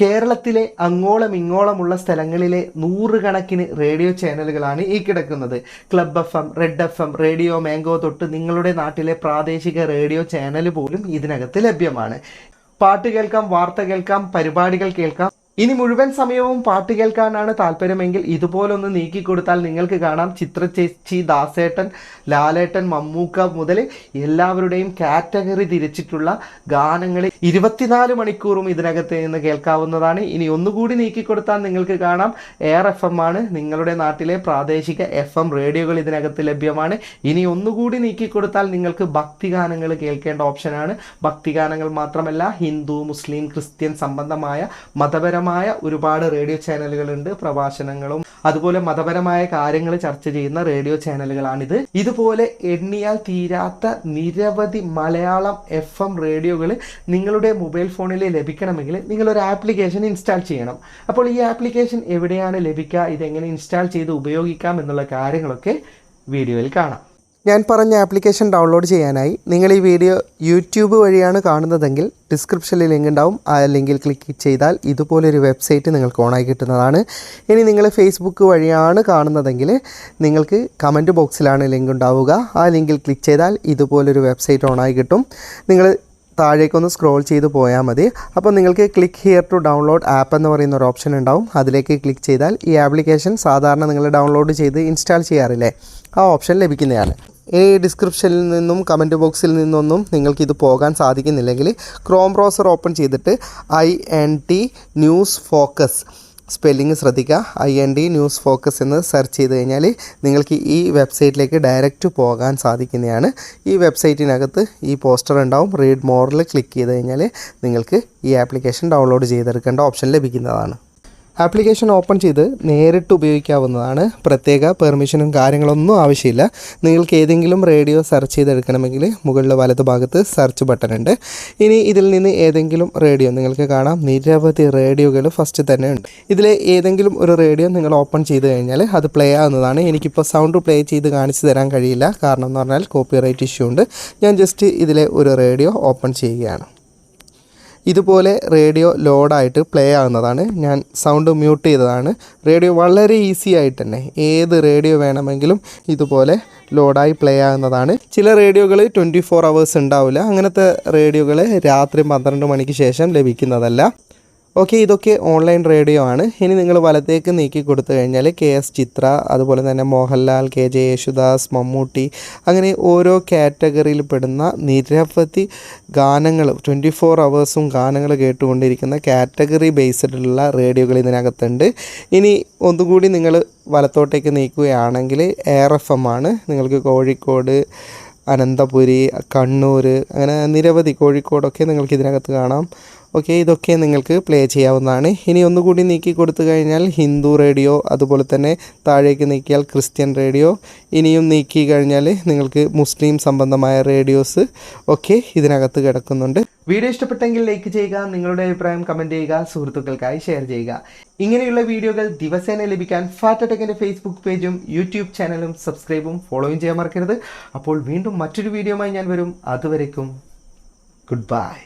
കേരളത്തിലെ അങ്ങോളം ഇങ്ങോളമുള്ള സ്ഥലങ്ങളിലെ നൂറുകണക്കിന് റേഡിയോ ചാനലുകളാണ് ഈ കിടക്കുന്നത്. Club F M red F M radio mango തൊട്ട് നിങ്ങളുടെ നാട്ടിലെ പ്രാദേശിക റേഡിയോ ചാനൽ പോലും ഇതിനകത്ത് ലഭ്യമാണ്. പാട്ട് കേൾക്കാം വാർത്ത കേൾക്കാം പരിപാടികൾ കേൾക്കാം. ഇനി മുഴുവൻ സമയവും പാട്ട് കേൾക്കാനാണ് താല്പര്യമെങ്കിൽ ഇതുപോലൊന്ന് നീക്കിക്കൊടുത്താൽ നിങ്ങൾക്ക് കാണാം. ചിത്ര ചേച്ചി ദാസേട്ടൻ ലാലേട്ടൻ മമ്മൂക്ക മുതൽ എല്ലാവരുടെയും കാറ്റഗറി തിരിച്ചിട്ടുള്ള ഗാനങ്ങൾ ഇരുപത്തിനാല് മണിക്കൂറും ഇതിനകത്ത് നിന്ന് കേൾക്കാവുന്നതാണ്. ഇനി ഒന്നുകൂടി നീക്കിക്കൊടുത്താൽ നിങ്ങൾക്ക് കാണാം. എയർ എഫ് എം ആണ്. നിങ്ങളുടെ നാട്ടിലെ പ്രാദേശിക എഫ് എം റേഡിയോകൾ ഇതിനകത്ത് ലഭ്യമാണ്. ഇനി ഒന്നുകൂടി നീക്കിക്കൊടുത്താൽ നിങ്ങൾക്ക് ഭക്തിഗാനങ്ങൾ കേൾക്കേണ്ട ഓപ്ഷനാണ്. ഭക്തിഗാനങ്ങൾ മാത്രമല്ല ഹിന്ദു മുസ്ലിം ക്രിസ്ത്യൻ സംബന്ധമായ മതപരമായ ഒരുപാട് റേഡിയോ ചാനലുകളുണ്ട് പ്രഭാഷണങ്ങളും അതുപോലെ മതപരമായ കാര്യങ്ങൾ ചർച്ച ചെയ്യുന്ന റേഡിയോ ചാനലുകളാണിത്. ഇതുപോലെ എണ്ണിയാൽ തീരാത്ത നിരവധി മലയാളം എഫ് എം റേഡിയോകൾ നിങ്ങളുടെ മൊബൈൽ ഫോണിൽ ലഭിക്കണമെങ്കിൽ നിങ്ങളൊരു ആപ്ലിക്കേഷൻ ഇൻസ്റ്റാൾ ചെയ്യണം. അപ്പോൾ ഈ ആപ്ലിക്കേഷൻ എവിടെയാണ് ലഭിക്കുക ഇതെങ്ങനെ ഇൻസ്റ്റാൾ ചെയ്ത് ഉപയോഗിക്കാം എന്നുള്ള കാര്യങ്ങളൊക്കെ വീഡിയോയിൽ കാണാം. ഞാൻ പറഞ്ഞ ആപ്ലിക്കേഷൻ ഡൗൺലോഡ് ചെയ്യാനായി നിങ്ങൾ ഈ വീഡിയോ യൂട്യൂബ് വഴിയാണ് കാണുന്നതെങ്കിൽ ഡിസ്ക്രിപ്ഷനിൽ ലിങ്ക് ഉണ്ടാവും. ആ ലിങ്കിൽ ക്ലിക്ക് ചെയ്താൽ ഇതുപോലൊരു വെബ്സൈറ്റ് നിങ്ങൾക്ക് ഓണായി കിട്ടുന്നതാണ്. ഇനി നിങ്ങൾ ഫേസ്ബുക്ക് വഴിയാണ് കാണുന്നതെങ്കിൽ നിങ്ങൾക്ക് കമന്റ് ബോക്സിലാണ് ലിങ്ക് ഉണ്ടാവുക. ആ ലിങ്കിൽ ക്ലിക്ക് ചെയ്താൽ ഇതുപോലൊരു വെബ്സൈറ്റ് ഓണായി കിട്ടും. നിങ്ങൾ താഴേക്കൊന്ന് സ്ക്രോൾ ചെയ്ത് പോയാൽ മതി. അപ്പോൾ നിങ്ങൾക്ക് click here to download app എന്ന് പറയുന്ന ഒരു ഓപ്ഷൻ ഉണ്ടാവും. അതിലേക്ക് ക്ലിക്ക് ചെയ്താൽ ഈ ആപ്ലിക്കേഷൻ സാധാരണ നിങ്ങൾ ഡൗൺലോഡ് ചെയ്ത് ഇൻസ്റ്റാൾ ചെയ്യാറില്ലേ? ആ ഓപ്ഷൻ ലഭിക്കുന്നതാണ്. ഈ ഡിസ്ക്രിപ്ഷനിൽ നിന്നും കമന്റ് ബോക്സിൽ നിന്നൊന്നും നിങ്ങൾക്ക് നിങ്ങൾക്കിത് പോകാൻ സാധിക്കുന്നില്ലെങ്കിൽ ക്രോം ബ്രൗസർ ഓപ്പൺ ചെയ്തിട്ട് I N T news focus spelling ശ്രദ്ധിക്കുക. I N D news focus എന്ന് സെർച്ച് ചെയ്ത് കഴിഞ്ഞാൽ നിങ്ങൾക്ക് ഈ വെബ്സൈറ്റിലേക്ക് ഡയറക്റ്റ് പോകാൻ സാധിക്കുന്നതാണ്. ഈ വെബ്സൈറ്റിനകത്ത് ഈ പോസ്റ്റർ ഉണ്ടാവും. റീഡ് മോറിൽ ക്ലിക്ക് ചെയ്ത് കഴിഞ്ഞാൽ നിങ്ങൾക്ക് ഈ ആപ്ലിക്കേഷൻ ഡൗൺലോഡ് ചെയ്തെടുക്കേണ്ട ഓപ്ഷൻ ലഭിക്കുന്നതാണ്. ആപ്ലിക്കേഷൻ ഓപ്പൺ ചെയ്ത് നേരിട്ട് ഉപയോഗിക്കാവുന്നതാണ്. പ്രത്യേക പെർമിഷനും കാര്യങ്ങളൊന്നും ആവശ്യമില്ല. നിങ്ങൾക്ക് ഏതെങ്കിലും റേഡിയോ സെർച്ച് ചെയ്തെടുക്കണമെങ്കിൽ മുകളിലെ വലത് ഭാഗത്ത് സെർച്ച് ബട്ടൺ ഉണ്ട്. ഇനി ഇതിൽ നിന്ന് ഏതെങ്കിലും റേഡിയോ നിങ്ങൾക്ക് കാണാം. നിരവധി റേഡിയോകൾ ഫസ്റ്റ് തന്നെ ഉണ്ട്. ഇതിലെ ഏതെങ്കിലും ഒരു റേഡിയോ നിങ്ങൾ ഓപ്പൺ ചെയ്ത് കഴിഞ്ഞാൽ അത് പ്ലേ ആവുന്നതാണ്. എനിക്കിപ്പോൾ സൗണ്ട് പ്ലേ ചെയ്ത് കാണിച്ചു തരാൻ കഴിയില്ല. കാരണം എന്ന് പറഞ്ഞാൽ കോപ്പിറൈറ്റ് ഇഷ്യൂ ഉണ്ട്. ഞാൻ ജസ്റ്റ് ഇതിലെ ഒരു റേഡിയോ ഓപ്പൺ ചെയ്യുകയാണ്. ഇതുപോലെ റേഡിയോ ലോഡായിട്ട് പ്ലേ ആകുന്നതാണ് ഞാൻ സൗണ്ട് മ്യൂട്ട് ചെയ്തതാണ്. റേഡിയോ വളരെ ഈസി ആയിട്ട് തന്നെ ഏത് റേഡിയോ വേണമെങ്കിലും ഇതുപോലെ ലോഡായി പ്ലേ ആകുന്നതാണ് ചില റേഡിയോകൾ ട്വന്റി ഫോർ അവേഴ്സ് ഉണ്ടാവില്ല. അങ്ങനത്തെ റേഡിയോകൾ രാത്രി പന്ത്രണ്ട് മണിക്ക് ശേഷം ലഭിക്കുന്നതല്ല. ഓക്കെ ഇതൊക്കെ ഓൺലൈൻ റേഡിയോ ആണ്. ഇനി നിങ്ങൾ വലത്തേക്ക് നീക്കി കൊടുത്തു കഴിഞ്ഞാൽ കെ എസ് ചിത്ര അതുപോലെ തന്നെ മോഹൻലാൽ കെ ജെ യേശുദാസ് മമ്മൂട്ടി അങ്ങനെ ഓരോ കാറ്റഗറിയിൽ പെടുന്ന നിരവധി ഗാനങ്ങൾ ട്വന്റി ഫോർ അവേഴ്സും ഗാനങ്ങൾ കേട്ടുകൊണ്ടിരിക്കുന്ന കാറ്റഗറി ബേസ്ഡിലുള്ള റേഡിയോകൾ ഇതിനകത്തുണ്ട്. ഇനി ഒന്നുകൂടി നിങ്ങൾ വലത്തോട്ടേക്ക് നീക്കുകയാണെങ്കിൽ എയർ എഫ് എം ആണ്. നിങ്ങൾക്ക് കോഴിക്കോട് അനന്തപുരി കണ്ണൂർ അങ്ങനെ നിരവധി കോഴിക്കോടൊക്കെ നിങ്ങൾക്ക് ഇതിനകത്ത് കാണാം. ഓക്കെ ഇതൊക്കെ നിങ്ങൾക്ക് പ്ലേ ചെയ്യാവുന്നതാണ്. ഇനി ഒന്നുകൂടി നീക്കി കൊടുത്തു കഴിഞ്ഞാൽ ഹിന്ദു റേഡിയോ അതുപോലെ തന്നെ താഴേക്ക് നീക്കിയാൽ ക്രിസ്ത്യൻ റേഡിയോ. ഇനിയും നീക്കി കഴിഞ്ഞാൽ നിങ്ങൾക്ക് മുസ്ലിം സംബന്ധമായ റേഡിയോസ് ഒക്കെ ഇതിനകത്ത് കിടക്കുന്നുണ്ട്. വീഡിയോ ഇഷ്ടപ്പെട്ടെങ്കിൽ ലൈക്ക് ചെയ്യുക നിങ്ങളുടെ അഭിപ്രായം കമന്റ് ചെയ്യുക സുഹൃത്തുക്കൾക്കായി ഷെയർ ചെയ്യുക. ഇങ്ങനെയുള്ള വീഡിയോകൾ ദിവസേന ലഭിക്കാൻ ഫാറ്റ് ടെക്കിന്റെ ഫേസ്ബുക്ക് പേജും യൂട്യൂബ് ചാനലും സബ്സ്ക്രൈബും ഫോളോയും ചെയ്യാൻ മറക്കരുത്. അപ്പോൾ വീണ്ടും മറ്റൊരു വീഡിയോയുമായി ഞാൻ വരും. അതുവരേക്കും ഗുഡ് ബൈ